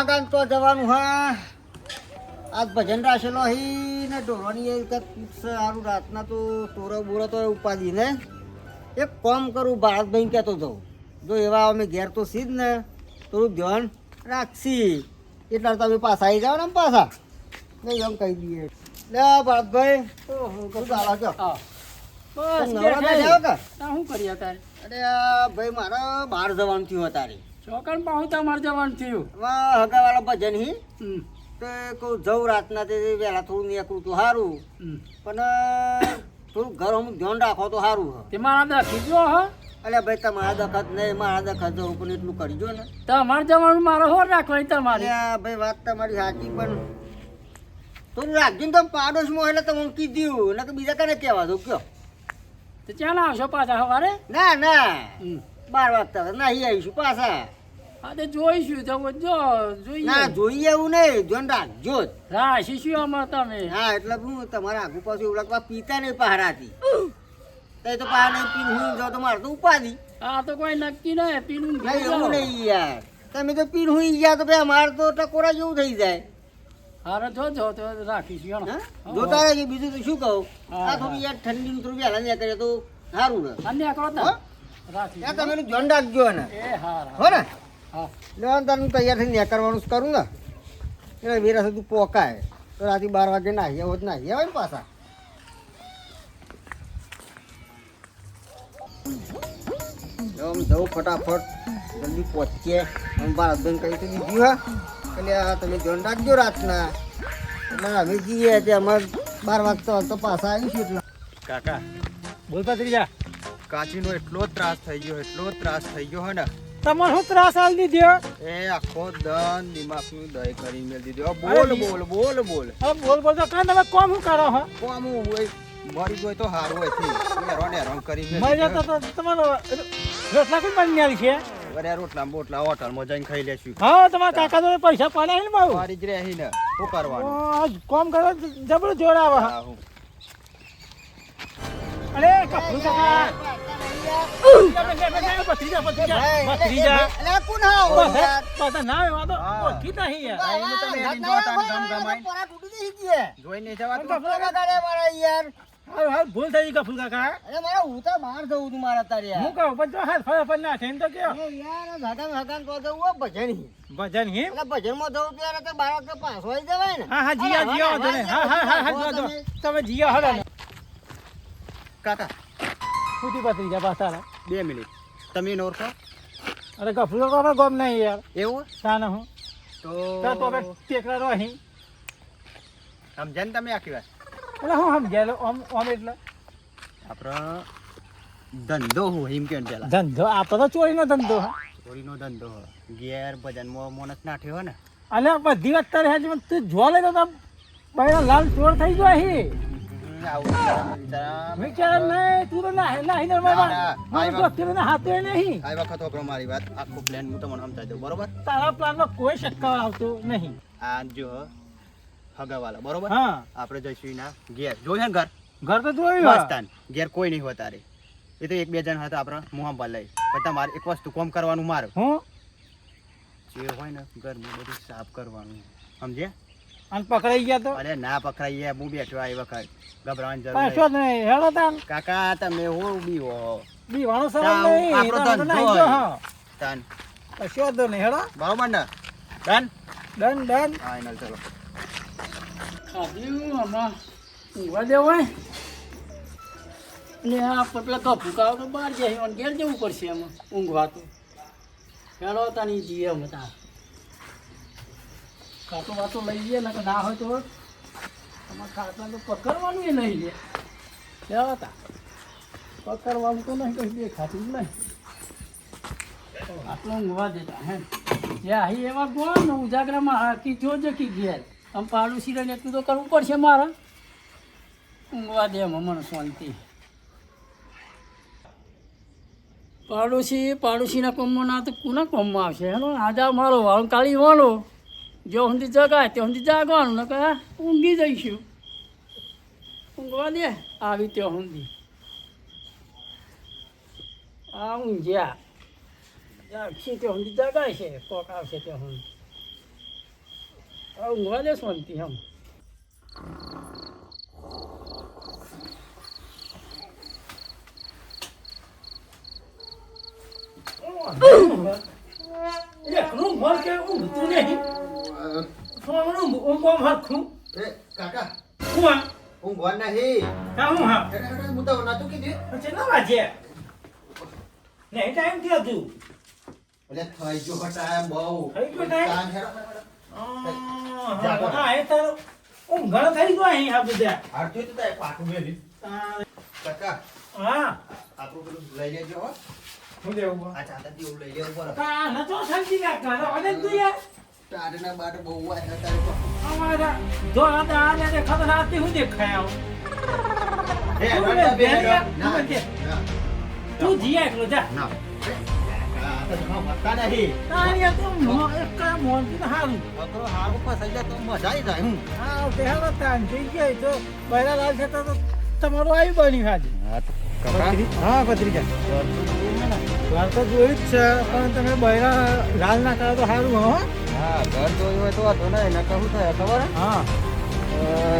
હગાન તો જવાનું, હા. આજ ભજન રાખેલો હી ને ઢોરવાની એ સારું રાતના તો ટોરો બોરો તો ઉપાડી ને એક કોમ કરું ભારતભાઈ કહેતો જાઉં. જો એવા અમે ઘેર તો સીધ ને થોડું ધ્યાન રાખશી. એટલે તમે પાછા આવી જાઓ ને પાછા. નહીં એમ કહી દઈએ. લે ભારતભાઈ શું ચાલો છો? બસ નવરા બેઠા કે? તા શું કરીએ તારે અરે આ ભાઈ મારે બહાર જવાનું થયું અત્યારે. ચોકન પાહુ તમારે જવાનું થયું? હવે હગાવાળા ભજન હી? તે કહું જવું રાતના તે વહેલા થોડું નીકળું તો સારું. પણ થોડું ઘર અમુક ધ્યાન રાખો તો સારું હ. તે મારા દખી જો હ. અલ્યા ભાઈ તમારા દખત નહીં મારા દખત જવું પણ એટલું કરજો ને. તમારે જવાનું મારે હોર રાખવાની તમારે. ભાઈ વાત તમારી સાચી પણ થોડું રાખજો ને તમે પાડોશમાં એટલે તમે કીધું એટલે તો બીજા કને કહેવા દો કયો? તો ચાલ આવશો પાછા સવારે? ના ના. બાર વાગતા નાહી આવીશું પાછા. હા તે જોઈશું. તો જો ના જોઈએ એવું નહીં. ધ્યાન રાખજો જ. રાશીશું અમારે તમે? હા એટલે હું તમારા આગુ પાછું એવું લાગવા પીતા નહીં પહારાથી. તે તો પહાર નહીં પીને હું જાવ તો મારે તો ઉપાધી. હા તો કોઈ નક્કી નહીં. પીનું નહીં એવું નહીં યાર. તમે તો પીન હુઈ ગયા તો ભાઈ અમારે તો ટકોરા જેવું થઈ જાય. હારે જો જો તો રાખીશું. હા? હા. જોતા રહેજો બીજું તો શું કહું? હા, આ થોડી યાર ઠંડી થોડું વહેલા ને કરે તો સારું રહે. અને નીકળો. હા? રાખીશું. યાર તમે ધ્યાન રાખજો ને એ હાર હો. ને? હા. લેવાનું તારું તૈયાર થઈને ન્યા કરવાનું કરું ને. એટલે વેરા સુધી પોકાય. તો રાતે બાર વાગે નાહી આવે ને પાછા. જવું ફટાફટ. જલ્દી પહોંચીએ. આમ ભારતબેન કહી તો દીધું હા. એટલે તમે જોન રાખજો રાતના. એટલે અમે જઈએ તે અમારે બાર વાગતા તો પાછા આવીશું એટલે. કાકા બોલ પત્રીજા કાચીનો એટલો ત્રાસ થઈ ગયો એટલો ત્રાસ થઈ ગયો હે ને. તમારો શું ત્રાસ આવી દીધો એ આખો દન દિમાગનું દય કરી મેલ દીધો. બોલ બોલ બોલ બોલ. હવે બોલ બોલ તો કાં તમે કોમ હું કરો હો? કોમ હોય મરી ગયો તો હારું હોયથી હેરાન હેરાન કરી મેલ મરી જતો તો તમારો કોઈ બની આવી છે? અરે રોટલા બોટલા હોટલમાં જઈને ખાઈ લેશું. હા તમારા કાકા તો પૈસા પાડે છે ને બહુ મારી જ રહી ને શું કરવાનું? આજ કોમ કરો જબરું હું. અરે કપડું કાકા જોઈને જવાતું હારું હારું ભૂલ થઈ ગઈ કપડું કાકા. અરે મારા હું તો બહાર જવું તું મારા તારે હું કહું પણ જો હાથ ફળ ફળ નાખે એમ તો કયો યાર હગાન હગાન તો જવું ભજન હી. ભજન હિમ? એટલે ભજનમાં જવું ત્યારે તો બાર વાગે પાછો આવી જવાય ને. હા હા જીયા જીયા વાંધો હા હા હા હા જો, જો. તમે જીયા હડો કાકા. ફૂટી ભત્રીજા પાછા બે મિનિટ. તમે એને છો અરે કપડું કાકા ગમ નહીં યાર. એવું ના હું. તો તો હવે ટેકરા રહી ને તમે આખી વાત? એટલે હું સમજાયેલો ઓમ ઓમ એટલે. આપણો ધંધો હું એમ કે પેલા. ધંધો? આપણો ચોરીનો ધંધો ચોરીનો ધંધો હો. ભજનમાં મોણસ નાઠ્યો હો ને. અને બધી વાત તારે હાજી તું જો લે તો તમ બૈરા લાલ ચોર થઈ ગયો હી. વિચાર. નહીં તું તો ના ના હિનર હાથે નહીં. આ વખત વાપરો મારી વાત. આખો પ્લાન હું તમને સમજાવી દઉં બરોબર? તારા પ્લાનમાં કોઈ શક્કા આવતો નહીં. આ જો હગાવાલા બરોબર? હા. આપણે જઈશું એના ઘેર. જોયું ઘર? ઘર તો જોયું બસ ઘેર કોઈ નહીં હોતા રે એ તો એક બે જણ હતા આપણે પર લઈ. પણ તમારે એક વસ્તુ કોમ કરવાનું મારે. હું? જે હોય ને ઘરમાં બધું સાફ કરવાનું. સમજે અને પકડાઈ ગયા તો? અરે ના ગયા હું બેઠો આ વખત. ગભરાવાની જરૂર નહીં. હેડો તાન. કાકા તમે હું બી હો. બીવાનો તાવ, સવાલ નહીં આપણો તાન તાન. કશો તો નહીં. હેડો. બરોબર ને? ડન? Done done. ફાઇનલ ચલો. ખાધું હમણાં ઊંઘવા દેવાય ને આ પેલા કપુ કાવ તો બહાર જાય અને ઘેર જવું પડશે એમાં ઊંઘવા તો હેડો તાની જીએ અમે તાર ખાતો વાતો લઈ જઈએ ને ના હોય તો અમારે ખાતા તો પકડવાનું એ નહીં. લે તા પકડવાનું તો નહીં કઈ દેખાતું ખાતું નહીં આટલો ઊંઘવા દેતા હે. જે અહીં એવા ગોળ ને ઉજાગરામાં હાકી જોજો કી ઘેર. આમ પાડોશી રહીને એટલું તો કરવું પડશે મારે. ઊંઘવા દે મને શાંતિ. પાડોશી, પાડોશીના કોમમાં ના તો કોના કોમમાં આવશે? હેલો, આજા મારો વાળ કાળી વાળો. જો સુધી જગાય ત્યાં સુધી જાગવાનું ને કહે ઊંઘી જઈશું. ઊંઘવા દે આવી ત્યાં સુધી. આ ઊંઘ્યા. જાગશે ત્યાં સુધી જગાય છે, કોક આવશે ત્યાં સુધી. ઊંઘવા દે શાંતિ આમ કાકા. હું ઊંઘવા નહીં. હા હું? હા હું તો નહોતું કીધું. કેટલા વાગે? નહીં ટાઈમ થયો તું. એટલે થઈ ગયો હટાય બહુ. થઈ ગયો ટાઈમ. હા એ તારો ઊંઘણ થઈ ગયો અહીં આ બધા. હારતું હતું તારે પાકું મેલી. કાકા હા. આપણું પેલું લઈ લેજો હો. હું દેવું આ ચાદરથી એવું લઈ લેવું પડે કા ન તો અને યાર. ટાઢના બાટ બહુ વાય તારે તો. અમારા જો આ ને ખબર આતી હું દેખાય આવું. તું એકલો ના. કાકા, આ તો ઘણો મસ્તા નહીં. તારી તું મો એક કા હારું છોકરો હારું ફસાઈ જાય તો મજા આવી જાય હું હા હાલો તાન થઈ ગઈ તો બૈરા લાલ છે તો તમારું આવી બની હાજી હા ભત્રીજા વાર તો જોયું જ છે પણ તમે બૈરા લાલ ના કરો તો સારું હો હા ઘર જોયું હોય તો વાંધો નહીં ને કહું થાય ખબર હા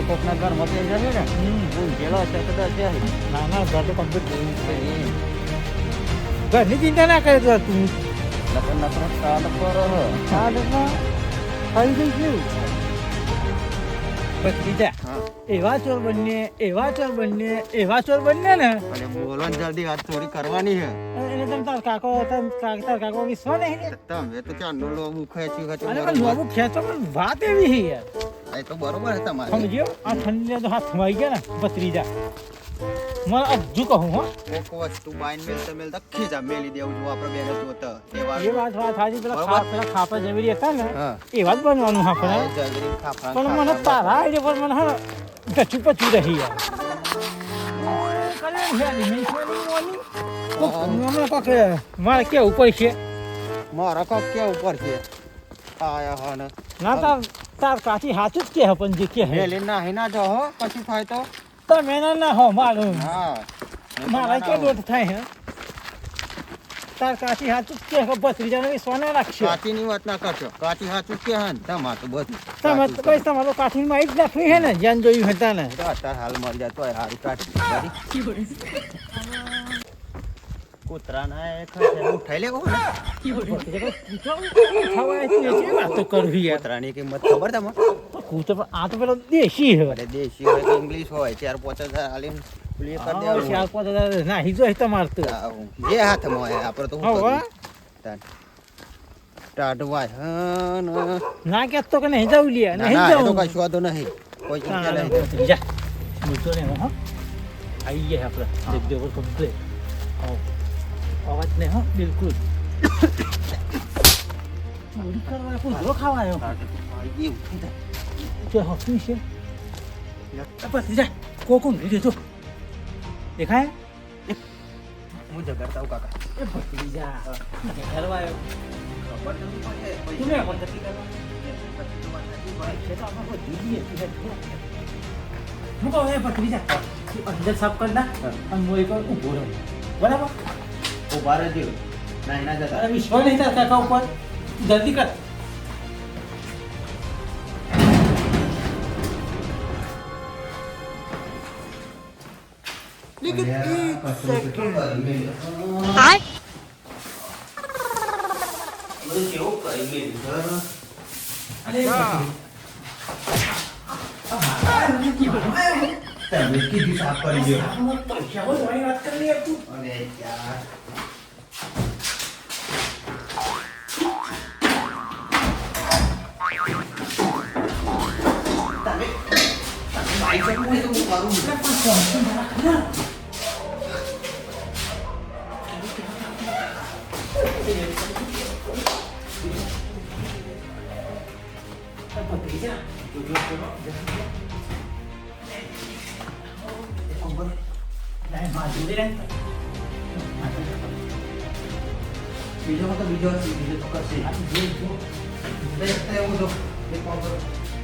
કોકના ઘર મતી જશે ને હું ગેલો છે કદાચ છે ના ના ઘર તો કમ્પ્લીટ જોયું ઘરની ચિંતા ના કરે તો તું. લગ્ન નકરો સાલ પર હા લગ્ન ગઈ ગયું ભત્રીજા એવા ચોર બનને એવા ચોર બનને એવા ચોર બનને ને. અને બોલો જલ્દી હાથ ચોરી કરવાની છે. એને તમે તાર કાકો તાર તાર કાકો વિશ્વા નહીં તમે તો ક્યાં નો લોબુ ખેંચી પણ વાત એવી છે યાર. આ તો બરોબર છે તમારે. સમજ્યો? આ ઠંડી તો હાથ થવાઈ ગયા ને. ભત્રીજા. મને હજુ કહું હો કોક વસ્તુ બાઈન મેલતા દખી જા મેલી દેવું જો આપણે બેને જોતા. એ વાત એ વાત વાત હાજી પેલા ખાપ પેલા ખાપા જેવી હતા ને એ વાત જ બનવાનું હા હા, પણ મને તારા આઈડિયા પર મને હા ગચું પચું રહી યાર કોક મારે આયા હા ના તાર તાર કાચી હાચું જ કે પણ જે કે હે મેલી ના હો પછી થાય તો. તમે ના ના હો મારું હા. મારા કે દોઢ થાય હે? તાર કાચી હાથ કે ભત્રીજાને સોના રાખશે. કાચી ની વાત ના કરશો. કાચી હાથ કે હે તમા તો બધું તમે તો તો છે. તો કાઠી કાઠીમાં જ નાખ્યું હે ને? જન જોયું હતા ને તો તાર હાલ મર જાય તો હારી કાઢી કૂતરાના ઉઠાઈ લેવો ને વાતો કરવી કૂતરાની કિંમત ખબર તમને? કૂતરો આ તો પેલો દેશી હે અરે દેશી હોય કે ઇંગ્લિશ હોય ચાર પાંચ હજાર હાલીને પેલી કરી દેવાનું. ચાર પાંચ હજાર નાહી જોઈ તમારે તો. આવું. જે હાથમાં હોય આપણે તો. ટાઢવાય હન. ના, ના કે તો કે નહીં જવું લે નહીં ના, એ તો જવું કઈ શોધો નહીં. કોઈ ચિંતા નહીં. ભત્રીજા, બોલતો નહીં હો. આવી ગયા આપણે જગ્યા પર કમ્પ્લેટ અવાજ નહીં હા બિલકુલ ચોરી કરવા પૂરો ખાવાયો એવું થઈ જાય. કે હસું છે ભત્રીજા કોકું નહીં જો દેખાય હું ઝઘડતા હું કાકા એ ભત્રીજા ઘરવાયો ખબર નથી પડે. તું પણ નથી છે તો આપણે કોઈ દીદી હતી અંદર સાફ કર ના અને હું એક ઊભો રહું બરાબર ઊભા રહેજો. ના જતા. અરે વિશ્વાસ નહીં થાય કાકા ઉપર જલ્દી કર તમે કીધું સાફ કરી દો. પૈસા હોય વાત કરી તું અને યાર. Isa mo yung parang nagpa-function na na. Video ko to video, video to kasi. Video ko. Tayo mo to. Recover.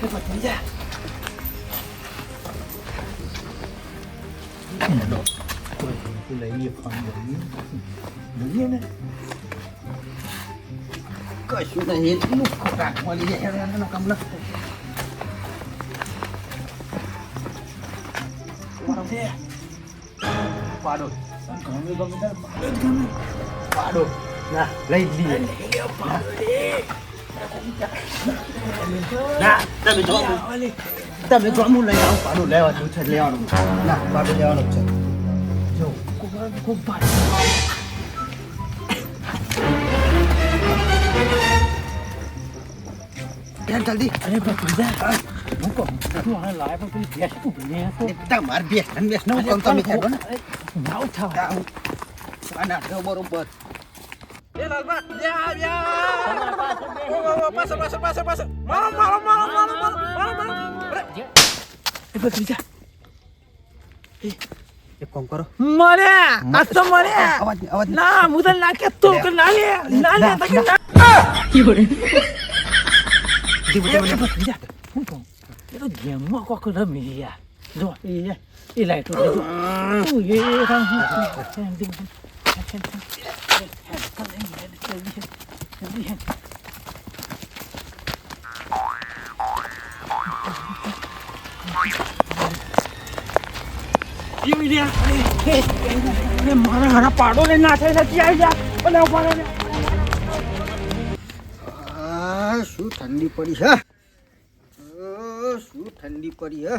પર હોય તો હું કરું. ભત્રીજા લાયમાં જોડે રહે બીજો તો બીજો હશે, બીજો તો કરશે. બે વખતે એવું તો એક કામ કરો. તો એમાં ગરમ ખાઈ રહ્યો હતા. ભૂખ લાગી મને. કશું નહીં એટલું ખોરાક મળી જાય એનો કમલા પાડો પાડો ના લઈ જ લઈએ ના તમે જો તમે જો હું લઈ આવું પાડો લેવાનું છે લેવાનું ના પાડો લેવાનું છે જો ખૂબ યાર જલ્દી અરે ભત્રીજા મૂકો તું આ લાય પણ પેલી ભેંસ ને તો નું કામ તમે કરો ને ના ઉઠાવ આના જો બરોબર એ લાલબા લે આવ્યા પાછળ પાછળ પાછળ પાછળ મારો મારો મારો મારો મારો મારો મારો એ ભત્રીજા એક કામ કરો મરે આ તો મરે અવાજ નહીં, અવાજ નહીં. ના હું તો ના કે તું કે ના લે ના લે તો કે ના ધીમે ધીમે ધીમે. ભત્રીજા હું કહું એ તો ગેમમાં કોક રમી મારા પાડો ને નાખે નથી આવી જા અને શું ઠંડી પડી છે? શું ઠંડી પડી હે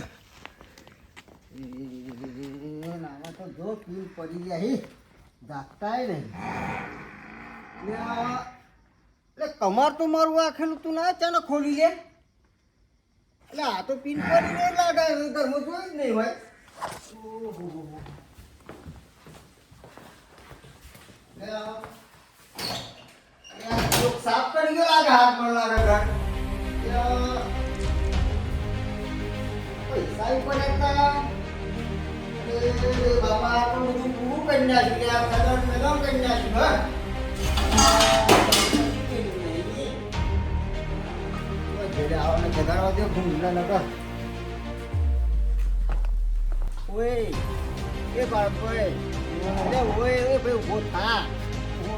નાના તો જો પીલ પડી જાય જાગતાય નહીં. લે આ- લે, કમર તો મારું આખેલું તું ના ચાને ખોલી લે? એટલે આ તો પીન પડી નહીં લાગે, ઘરમાં જોઈ જ નહીં હોય. સાફ કરી ગયો લાગે હાથ પણ લાગે પૈસા ય પડ્યા બાપા, આ બધું પૂરું કરી નાખ્યું લે, આ સગન મેદાન કરી નાખ્યું, હા. ઓય, ઘેરે આવો ને જગાડવા દે, ભૂંડના નગર. ઓય, એ બાળકોએ ઓય. અરે ઓય, ઓય, ભાઈ ઊભો થા.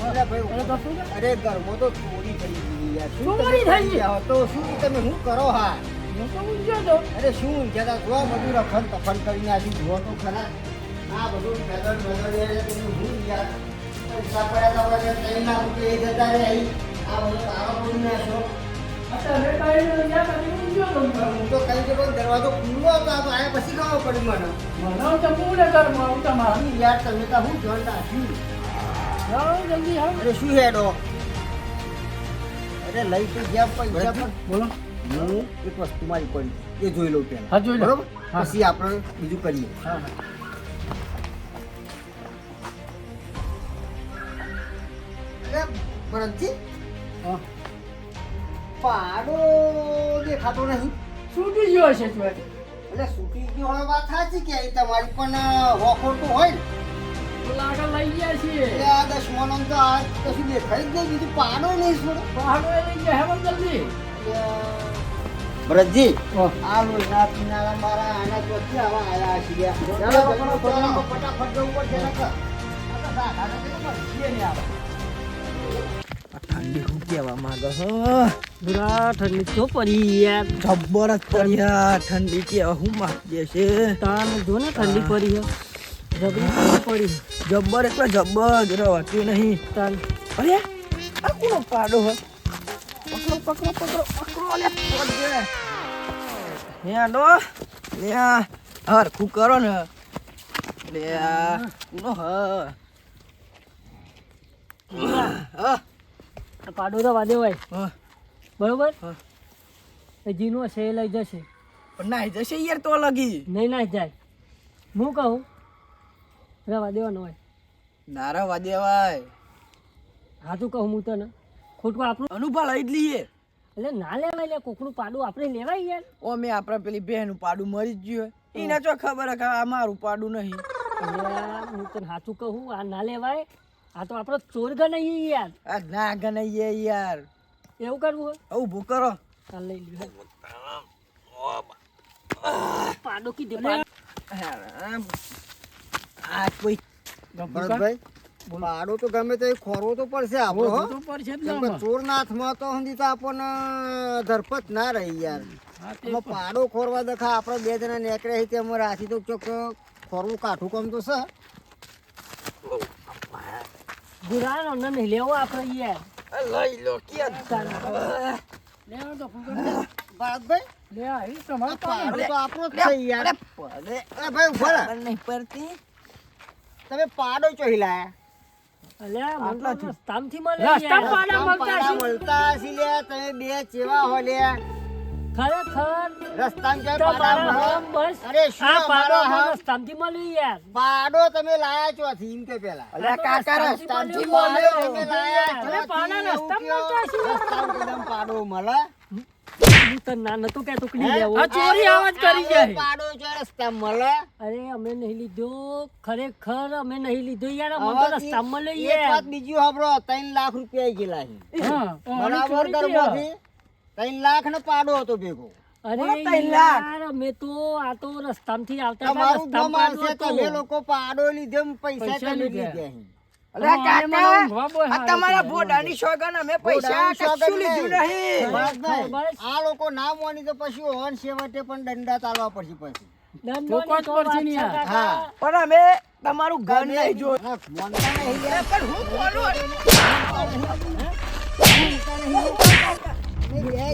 અરે ભાઈ અરે ઘરમાં તો ચોરી થઈ ગઈ યાર. ચોરી થઈ? ગયા? તો શું તમે શું કરો હા? અરે શું ઊંઘ્યા હતા જો બધું રખન તફન કરી આજે જુઓ તો ખરા. આ બધું એ તમે શું યાર? પૈસા પડ્યા તા વગર કઈ ના મૂકે એ જતા રહે આ બધું તારો તોડી નાખ્યો હું તો જગ્યાએ દરવાજો ખુલ્લો હતો તો આયા પછી ખબર પડી મને. શું યાર તમે તો શું જોન હા. અરે શું હેડો? અરે લઈ તો ગયા પૈસા પણ. બોલો. હું એક વસ્તુ મારી પડી એ જોઈ લઉં પહેલાં. હા, જોઈ લો. બરોબર? પછી આપણે બીજું કરીએ. હા હા. ભરતજી? હા. પાડો દેખાતો નહીં. છૂટી ગયો છે તું. એટલે છૂટી ગયો હોય વાત સાચી કે તમારી પણ વખોડ તો હોય ને. લાગે લઈ ગયા છીએ. એટલે આ દસમાનો તો આ કશું દેખાય જ નહીં બીજું પાડો નહીં છોડો. પાડો લઈ ગયા હેમંત જલ્દી બ્રજી. આ લોહીના કિનારા મારા આના ચોથી આવા આયા છે ફટાફટ જવું પડશે ઠંડી શું કહેવા માંગો હો બુરા ઠંડી તો પડી યાર. જબ્બર જ પડી યાર ઠંડી કહેવા શું માંગે છે? તાન જો ને ઠંડી પડી છે. જબરી પડી. જબ્બર એટલે જબ્બર રવાતું નહીં. તાન અરે આ કોનો પાડો હે પકડો પકડો પકડો પકડો લે પકડે હે આડો લે આ હરખું કરો ને. લે કોનો હ હા. પાડો તો વાદે હોય. બરોબર? એ જીનો છે એ લઈ જશે. પણ નાઈ જશે યાર તો લગી નહીં ના જાય. હું કહું? રવા દેવાનો હોય. ના રવા દેવાય હા તું કહું હું તને. ખોટું આપણું અનુભવ લઈ જ લઈએ. એટલે ના લેવાય લે કોકનું પાડું આપણે લેવાય યાર. ઓ મેં આપણે પેલી બહેનું પાડું મરી જ ગયું એને ચો ખબર હે કે આ મારું પાડું નહીં. હું તને સાચું કહું આ ના લેવાય. આ તો આપણો ચોર ગણાઈએ યાર. આ ના ગણાઈએ યાર. એવું કરવું હોય? આવું ભૂ કરો. ચાલ લઈ લ્યો. પાડો કીધે આ કોઈ ભરતભાઈ પાડો તો ગમે તે ખોરવો તો પડશે આપણો ચોરના હાથમાં તો સુધી તો આપણને ધરપત ના રહી યાર. પાડો ખોરવા દખા આપણે બે જણા નીકળ્યા છીએ અમે રાખી તો ચોક ખોરવું કાઠું કામ તો છે. ગુરાનો ન લેવો આપણે યાર. લઈ લો ક્યાં લેવો તો ભરતભાઈ લે આવી આ તમારે પાડો. તો આપણો જ છે યાર. અરે ભાઈ ઊભા રહો. નહીં પડતી. તમે પાડો ચોહી લાયા અલ્યા મને તો આટલાથી. રસ્તામાંથી મળે યાર. આમ પાડા મળતા લે તમે બે ચેવા હો લે ખરેખર રસ્તામાં ક્યાંય પાડા તમારા મળે? હમ બસ અરે શું આ પાડો અમારા હમ? રસ્તામાંથી મળ્યું યાર પાડો તમે લાયા છો થીમ કે પેલા અલ્યા કાકા મળ્યો. મળ્યો. તમે લાયા અરે પાડા ચોથી એવું રસ્તામાં કયો? મળતા હશે. રસ્તામાં કદમ પાડો મળે હું તને ના નતો કહેતો કે નહીં હે? લેવો આવો- આવો પાડો છે રસ્તામાં મળે અરે અમે નહીં લીધો ખરેખર અમે નહીં લીધો યાર અમે તો હવે રસ્તામાં એક મળ્યો વાત યાર બીજી સાંભળો ત્રણ લાખ રૂપિયા ગયેલા છે બરાબર ગરબોથી ત્રણ લાખ ને પાડો હતો ભેગો અરે ત્રણ લાખ. યાર અમે તો આ તો રસ્તામાંથી આવતા હતા, તમારું રસ્તામાં તમે લોકો પાડો લીધે પૈસા લીધા. કાકા આ આ તમારા ભોડાની સોગન અમે પૈસા કશું લીધું નહીં. નહીં ભરતભાઈ, બસ. આ લોકો ના મોની તો પછી ઓન સેવટે પણ દંડા ચાલવા પડશે પછી તો. પણ અમે તમારું ઘર નહીં જોયું ના, માનતા નહીં યાર. પણ હું બોલું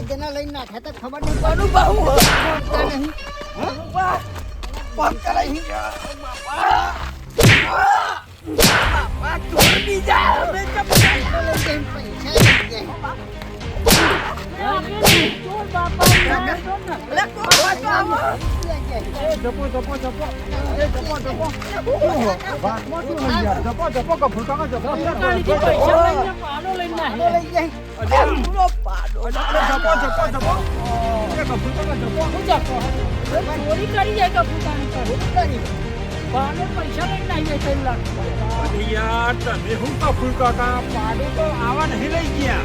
જણા લઈને નાખ્યા તો ખબર નહીં પડે. બહુ માનતા નહીં. પગ કરાઈ બાપા. ચોર બીજા અમે પૈસા લઈ જાય. એ પાડો ચોરી કરી જાય કપૂતાની પર. પાડો પૈસા લઈને નાખ્યા ત્રણ લાખ. યાર તમે હું કફૂલ કાકા પાડો તો આવા નહીં લઈ ગયા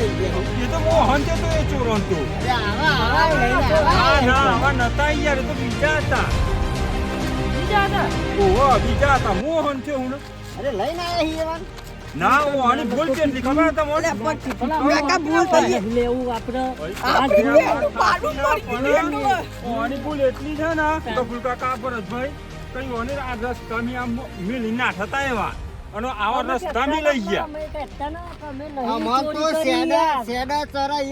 લઈ જાય. એ તો તો ચોર હતો આવા આવા આવા. આવા તો બીજા હતા બીજા હતા. હું અરે લઈને આવ્યા. ના હું આની ભૂલ છે એટલી ખબર હતા મોને કાકા ભૂલ થઈ લેવું આપણે આ ભૂલ પાડું ભૂલ એટલી છે ને કફૂલ કાકા ભરતભાઈ કઈ ઓને આ રસ્તા મી આમ મિલી ના થતા એવા અને આવા રસ્તા મી લઈ ગયા. અમે ના તો સેડા સેડા ચરા.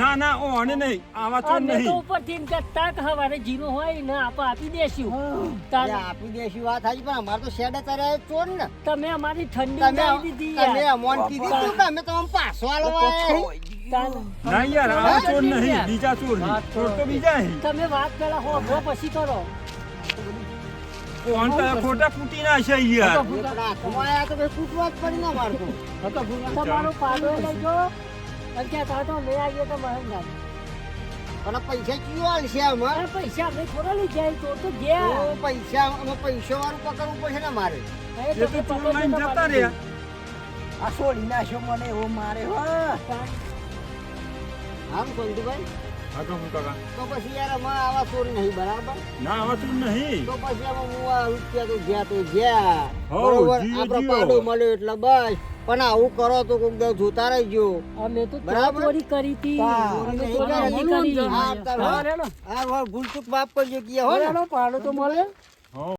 ના ના ઓ અને નહીં આવા તો નહીં. ઉપરથી એમ કહેતા કે હવારે જીરો હોય ને આપણે આપી દેશું. તારે આપી દેશું વાત હાજી પણ અમારે તો સેડા ચરા ચોર ને. તમે અમારી ઠંડી લઈ દીધી તમે. અમોન કીધી તો કે અમે તમને પાછો આલવા ના યાર આવા ચોર નહીં બીજા ચોર ચોર તો બીજા તમે વાત પેલા હોભળો પછી કરો. ઓન તો ખોટા ફૂટી ના છે યાર. પણ તો ભાઈ જ પડી ને અમારે તમારો પાડો લઈજો. અને ક્યાં લઈ આવીએ તો મારે પણ પૈસા કયો આલશે અમારે પૈસા અમે થોડા લઈ જાય તો તો ગયા. પૈસા અમે પૈસા વાળું પકડવું પડશે ને મારે? એ એ તો ચોર લઈને જતા રહ્યા. આ છોડી નાખ્યો મને એવો મારે હો. આમ સંતુભાઈ હા કફૂલ કાકા? તો પછી યાર અમારે આવા ચોર નહીં બરાબર? ના આવા ચોર નહીં. તો પછી આમાં હું આ રૂપિયા તો ગયા તો ગયા બરોબર? આપણો પાડો મળ્યો એટલે બસ. પણ આવું કરો તો કોક દાવ જોતા રહેજો. અમે તો બરાબર? ચોરી કરી હતી. અમે ચોરી કરી. હા, હા, માફ કરજો કે હો પાડો તો મળે.